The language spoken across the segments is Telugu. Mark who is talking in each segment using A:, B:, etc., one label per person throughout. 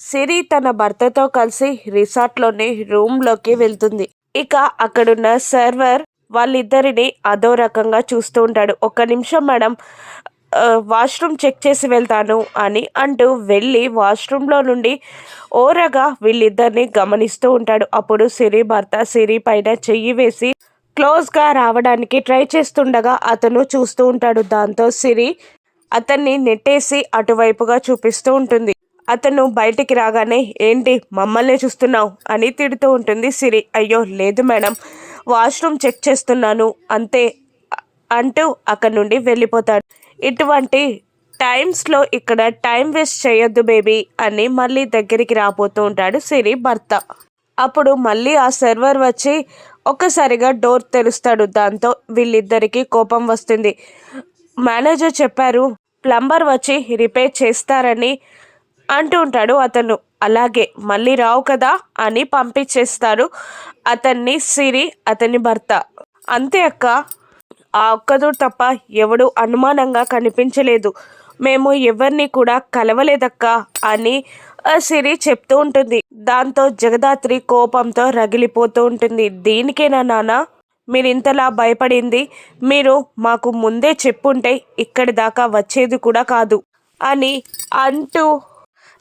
A: సిరి తన భర్తతో కలిసి రిసార్ట్లోని రూమ్లోకి వెళ్తుంది. ఇక అక్కడున్న సర్వర్ వాళ్ళిద్దరిని అదో రకంగా చూస్తూ ఉంటాడు. ఒక్క నిమిషం మేడం వాష్రూమ్ చెక్ చేసి వెళ్తాను అని అంటూ వెళ్ళి వాష్రూమ్లో నుండి ఓరగా వీళ్ళిద్దరిని గమనిస్తూ ఉంటాడు. అప్పుడు సిరి భర్త సిరి పైన చెయ్యి వేసి క్లోజ్గా రావడానికి ట్రై చేస్తుండగా అతను చూస్తూ ఉంటాడు. దాంతో సిరి అతన్ని నెట్టేసి అటువైపుగా చూపిస్తూ ఉంటుంది. అతను బయటికి రాగానే ఏంటి మమ్మల్ని చూస్తున్నావు? అని తిడుతూ ఉంటుంది సిరి. అయ్యో లేదు మేడం. వాష్రూమ్ చెక్ చేస్తున్నాను. అంతే అంటూ అక్కడి నుండి వెళ్ళిపోతాడు. ఇటువంటి టైమ్స్లో ఇక్కడ టైం వేస్ట్ చేయొద్దు బేబీ అని మళ్ళీ దగ్గరికి రాబోతూ ఉంటాడు సిరి భర్త. అప్పుడు మళ్ళీ ఆ సర్వర్ వచ్చి ఒక్కసారిగా డోర్ తెరుస్తాడు. దాంతో వీళ్ళిద్దరికీ కోపం వస్తుంది. మేనేజర్ చెప్పారు ప్లంబర్ వచ్చి రిపేర్ చేస్తారని అంటూ ఉంటాడు అతను. అలాగే మళ్ళీ రావు కదా అని పంపించేస్తారు అతన్ని సిరి అతని భర్త. అంతే అక్క. ఆ ఒక్కదూరు తప్ప ఎవడు అనుమానంగా కనిపించలేదు. మేము ఎవరిని కూడా కలవలేదక్క అని ఆ సిరి చెప్తూ ఉంటుంది. దాంతో జగదాత్రి కోపంతో రగిలిపోతూ ఉంటుంది. దీనికేనా నాన్న? మీరు ఇంతలా భయపడింది. మీరు మాకు ముందే చెప్పుంటే ఇక్కడి దాకా వచ్చేది కూడా కాదు అని అంటూ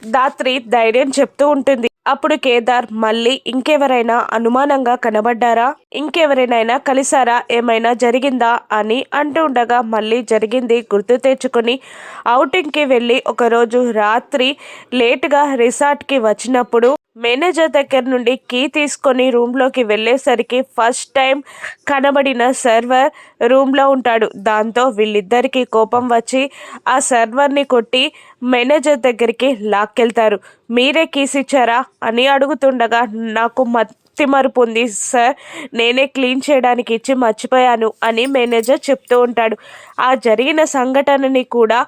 A: దాత్రి ధైర్యం చెప్తూ ఉంటుంది. అప్పుడు కేదార్ మళ్ళీ ఇంకెవరైనా అనుమానంగా కనబడ్డారా? ఇంకెవరైనా కలిసారా ఏమైనా జరిగిందా? అని అంటూ ఉండగా మళ్ళీ జరిగింది గుర్తు తెచ్చుకొని అవుటింగ్కి వెళ్ళి ఒకరోజు రాత్రి లేటుగా రిసార్ట్కి వచ్చినప్పుడు మేనేజర్ దగ్గర నుండి కీ తీసుకొని రూమ్లోకి వెళ్ళేసరికి ఫస్ట్ టైం కనబడిన సర్వర్ రూమ్లో ఉంటాడు. దాంతో వీళ్ళిద్దరికీ కోపం వచ్చి ఆ సర్వర్ని కొట్టి మేనేజర్ దగ్గరికి లాక్కెళ్తారు. మీరే కీస్ ఇచ్చారా? అని అడుగుతుండగా నాకు మత్తి మరుపు ఉంది సార్. నేనే క్లీన్ చేయడానికి ఇచ్చి మర్చిపోయాను అని మేనేజర్ చెప్తూ ఉంటాడు. ఆ జరిగిన సంఘటనని కూడా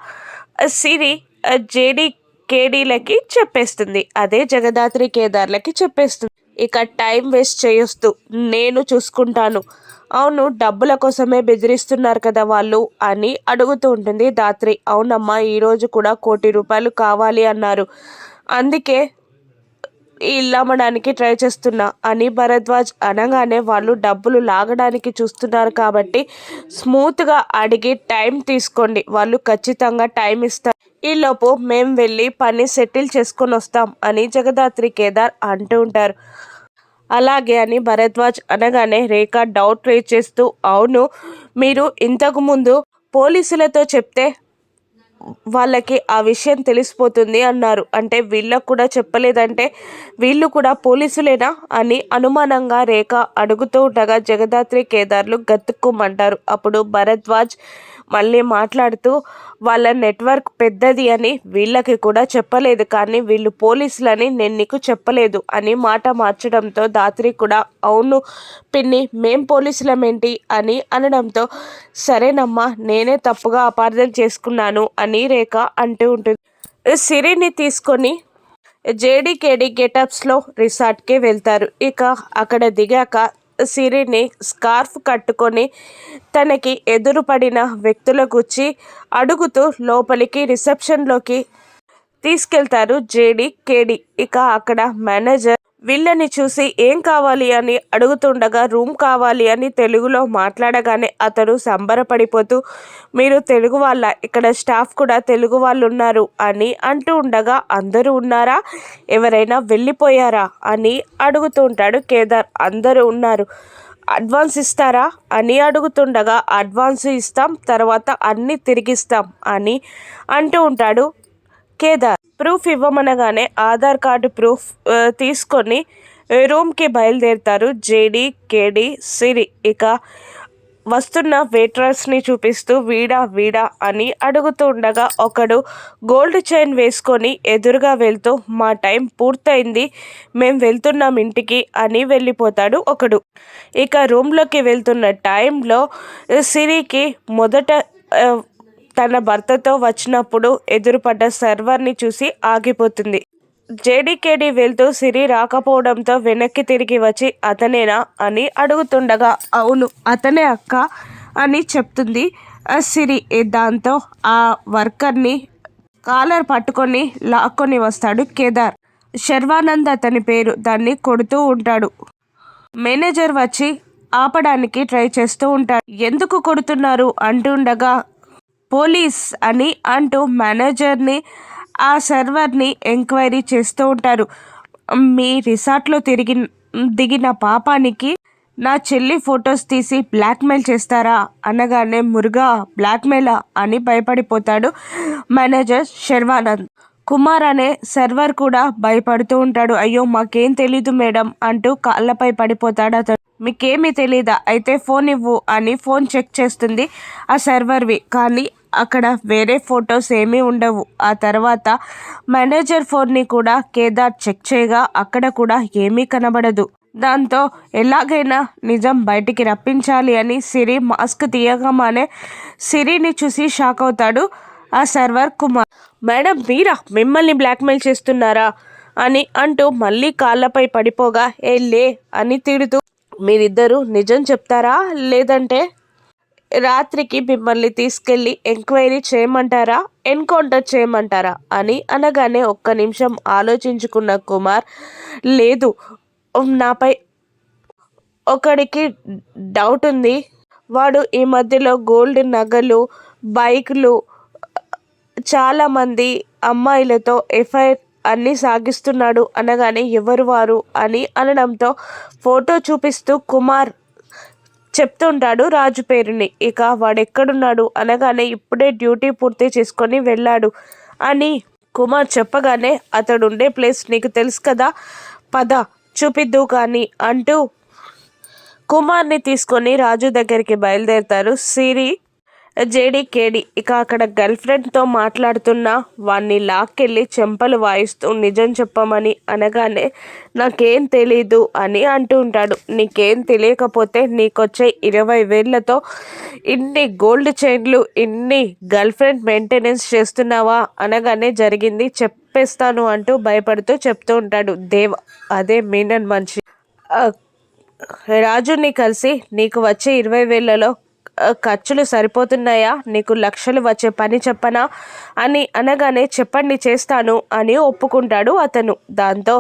A: సిరి జేడీ కేడీలకి చెప్పేస్తుంది. అదే జగదాత్రి కేదార్లకి చెప్పేస్తుంది. ఇక టైం వేస్ట్ చేయొస్తూ నేను చూసుకుంటాను. అవును డబ్బుల కోసమే బెదిరిస్తున్నారు కదా వాళ్ళు అని అడుగుతూ ఉంటుంది దాత్రి. అవునమ్మా ఈరోజు కూడా కోటి రూపాయలు కావాలి అన్నారు. అందుకే ఇల్లమ్మడానికి ఇల్లు అమ్మడానికి ట్రై చేస్తున్నా అని భరద్వాజ్ అనగానే వాళ్ళు డబ్బులు లాగడానికి చూస్తున్నారు కాబట్టి స్మూత్గా అడిగి టైం తీసుకోండి. వాళ్ళు ఖచ్చితంగా టైం ఇస్తారు. ఈలోపు మేము వెళ్ళి పని సెటిల్ చేసుకొని వస్తాం అని జగదాత్రి కేదార్ అంటూ ఉంటారు. అలాగే అని భరద్వాజ్ అనగానే రేఖ డౌట్ రేజ్ చేస్తూ అవును మీరు ఇంతకు ముందు పోలీసులతో చెప్తే వాళ్ళకి ఆ విషయం తెలిసిపోతుంది అన్నారు. అంటే వీళ్ళకు కూడా చెప్పలేదంటే వీళ్ళు కూడా పోలీసులేనా అని అనుమానంగా రేఖ అడుగుతూ ఉండగా జగదాత్రి కేదార్లు గతుక్కుమంటారు. అప్పుడు భరద్వాజ్ మళ్ళీ మాట్లాడుతూ వాళ్ళ నెట్వర్క్ పెద్దది అని వీళ్ళకి కూడా చెప్పలేదు కానీ వీళ్ళు పోలీసులని నేను నీకు చెప్పలేదు అని మాట మార్చడంతో దాత్రి కూడా అవును పిన్ని మేం పోలీసులమేంటి? అని అనడంతో సరేనమ్మా నేనే తప్పుగా అపార్థం చేసుకున్నాను అని రేఖ అంటూ ఉంటుంది. సిరిని తీసుకొని జేడీకేడి గెటప్స్లో రిసార్ట్కి వెళ్తారు. ఇక అక్కడ దిగాక సిరిని స్కార్ఫ్ కట్టుకొని తనకి ఎదురుపడిన వ్యక్తుల గుచ్చి అడుగుతూ లోపలికి రిసెప్షన్లోకి తీసుకెళ్తారు జేడి కేడి. ఇక అక్కడ మేనేజర్ వీళ్ళని చూసి ఏం కావాలి అని అడుగుతుండగా రూమ్ కావాలి అని తెలుగులో మాట్లాడగానే అతడు సంబరపడిపోతూ మీరు తెలుగు వాళ్ళ ఇక్కడ స్టాఫ్ కూడా తెలుగు వాళ్ళు ఉన్నారు అని అంటూ ఉండగా అందరూ ఉన్నారా? ఎవరైనా వెళ్ళిపోయారా? అని అడుగుతుంటాడు కేదార్. అందరూ ఉన్నారు. అడ్వాన్స్ ఇస్తారా? అని అడుగుతుండగా అడ్వాన్స్ ఇస్తాం తర్వాత అన్నీ తిరిగిస్తాం అని అంటూ ఉంటాడు కేదార్ ప్రూఫ్ ఇవ్వమనగానే ఆధార్ కార్డు ప్రూఫ్ తీసుకొని రూమ్కి బయలుదేరుతారు. జేడి కేడి సిరి. ఇక వస్తున్న వెయిట్రస్ని చూపిస్తూ వీడా వీడా అని అడుగుతూ ఉండగా ఒకడు గోల్డ్ చైన్ వేసుకొని ఎదురుగా వెళ్తూ మా టైం పూర్తయింది మేము వెళ్తున్నాం ఇంటికి అని వెళ్ళిపోతాడు ఒకడు. ఇక రూమ్లోకి వెళ్తున్న టైంలో సిరికి మొదట తన భర్తతో వచ్చినప్పుడు ఎదురుపడ్డ సర్వర్ని చూసి ఆగిపోతుంది. జేడీకేడి వెళ్తూ సిరి రాకపోవడంతో వెనక్కి తిరిగి వచ్చి అతనేనా? అని అడుగుతుండగా అవును అతనే అక్క అని చెప్తుంది ఆ సిరి దాంతో ఆ వర్కర్ని కాలర్ పట్టుకొని లాక్కొని వస్తాడు కేదార్. శర్వానంద్ అతని పేరు దాన్ని కొడుతూ ఉంటాడు. మేనేజర్ వచ్చి ఆపడానికి ట్రై చేస్తూ ఉంటాడు. ఎందుకు కొడుతున్నారు? అంటుండగా పోలీస్ అని అంటూ మేనేజర్ని ఆ సర్వర్ని ఎంక్వైరీ చేస్తూ ఉంటారు. మీ రిసార్ట్లో తిరిగి దిగిన పాపానికి నా చెల్లి ఫొటోస్ తీసి బ్లాక్మెయిల్ చేస్తారా? అనగానే మురుగా బ్లాక్మెయిలా అని భయపడిపోతాడు మేనేజర్ శర్వానంద్. కుమార్ అనే సర్వర్ కూడా భయపడుతూ ఉంటాడు. అయ్యో మాకేం తెలీదు మేడం అంటూ కాళ్ళపై పడిపోతాడు అతడు. మీకేమీ తెలీదా? అయితే ఫోన్ ఇవ్వు అని ఫోన్ చెక్ చేస్తుంది ఆ సర్వర్వి. కానీ అక్కడ వేరే ఫొటోస్ ఏమీ ఉండవు. ఆ తర్వాత మేనేజర్ ఫోన్ని కూడా కేదార్ చెక్ చేయగా అక్కడ కూడా ఏమీ కనబడదు. దాంతో ఎలాగైనా నిజం బయటికి రప్పించాలి అని సిరి మాస్క్ తీయగానే సిరిని చూసి షాక్ అవుతాడు ఆ సర్వర్ కుమార్. మేడం మీరా? మిమ్మల్ని బ్లాక్మెయిల్ చేస్తున్నారా? అని అంటూ మళ్ళీ కాళ్ళపై పడిపోగా ఏ లే అని తిడుతూ మీరిద్దరూ నిజం చెప్తారా? లేదంటే రాత్రికి మిమ్మల్ని తీసుకెళ్ళి ఎంక్వైరీ చేయమంటారా? ఎన్కౌంటర్ చేయమంటారా? అని అనగానే ఒక్క నిమిషం ఆలోచించుకున్న కుమార్ లేదు నాపై ఒకడికి డౌట్ ఉంది. వాడు ఈ మధ్యలో గోల్డ్ నగలు బైకులు చాలామంది అమ్మాయిలతో ఎఫ్ఐఆర్ అన్నీ సాగిస్తున్నాడు అనగానే ఎవరు వారు అని అనడంతో ఫోటో చూపిస్తూ కుమార్ చెప్తుంటాడు రాజు పేరుని. ఇక వాడెక్కడున్నాడు అనగానే ఇప్పుడే డ్యూటీ పూర్తి చేసుకొని వెళ్ళాడు అని కుమార్ చెప్పగానే అతడు ఉండే ప్లేస్ నీకు తెలుసు కదా? పద చూపిద్దు కానీ అంటూ కుమార్ని తీసుకొని రాజు దగ్గరికి బయలుదేరుతారు. సిరి జేడీ కేడి ఇక అక్కడ గర్ల్ ఫ్రెండ్తో మాట్లాడుతున్న వాణ్ణి లాక్కెళ్ళి చెంపలు వాయిస్తూ నిజం చెప్పమని అనగానే నాకేం తెలీదు అని అంటూ ఉంటాడు. నీకేం తెలియకపోతే నీకొచ్చే ఇరవై వేళ్ళతో ఇన్ని గోల్డ్ చైన్లు ఇన్ని గర్ల్ ఫ్రెండ్ మెయింటెనెన్స్ చేస్తున్నావా? అనగానే జరిగింది. చెప్పేస్తాను అంటూ భయపడుతూ చెప్తూ ఉంటాడు దేవ్. అదే మీనన్ మనిషి. రాజుని కలిసి నీకు వచ్చే ఇరవై వేలలో ఖర్చులు సరిపోతున్నాయా? నీకు లక్షలు వచ్చే పని చెప్పనా? అని అనగానే చెప్పండి చేస్తాను అని ఒప్పుకుంటాడు అతను. దాంతో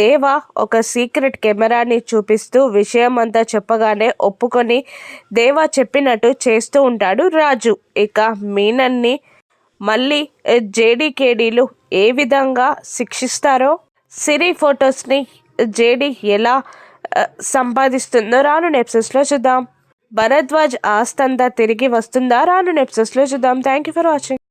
A: దేవా ఒక సీక్రెట్ కెమెరాని చూపిస్తూ విషయం అంతా చెప్పగానే ఒప్పుకొని దేవా చెప్పినట్టు చేస్తూ ఉంటాడు రాజు. ఇక మీనన్ని మళ్ళీ జేడీకేడీలు ఏ విధంగా శిక్షిస్తారో? సిరి ఫొటోస్ని జేడీ ఎలా సంపాదిస్తుందో రాను నెప్సెస్లో చూద్దాం. భరద్వాజ్ ఆస్తంతా తిరిగి వస్తుందా? రాను నెప్సెస్లో చూద్దాం. Thank you for watching